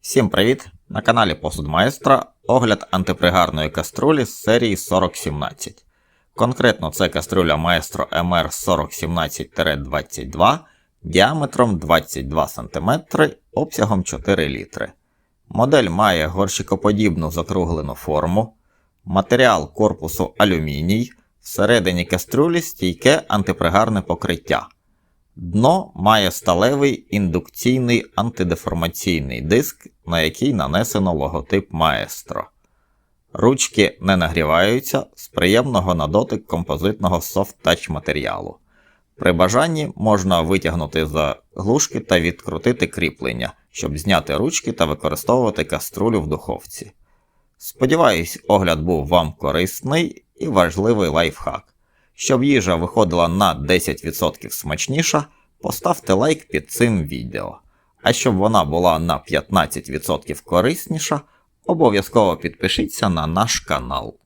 Всім привіт! На каналі Посуд Маестра огляд антипригарної каструлі з серії 4017. Конкретно це каструля Maestro MR 4017-22 діаметром 22 см обсягом 4 літри. Модель має горщикоподібну закруглену форму, матеріал корпусу алюміній, всередині каструлі стійке антипригарне покриття. Дно має сталевий індукційний антидеформаційний диск, на який нанесено логотип Маестро. Ручки не нагріваються з приємного на дотик композитного софт-тач матеріалу. При бажанні можна витягнути заглушки та відкрутити кріплення, щоб зняти ручки та використовувати каструлю в духовці. Сподіваюсь, огляд був вам корисний і важливий лайфхак. Щоб їжа виходила на 10% смачніша, поставте лайк під цим відео. А щоб вона була на 15% корисніша, обов'язково підпишіться на наш канал.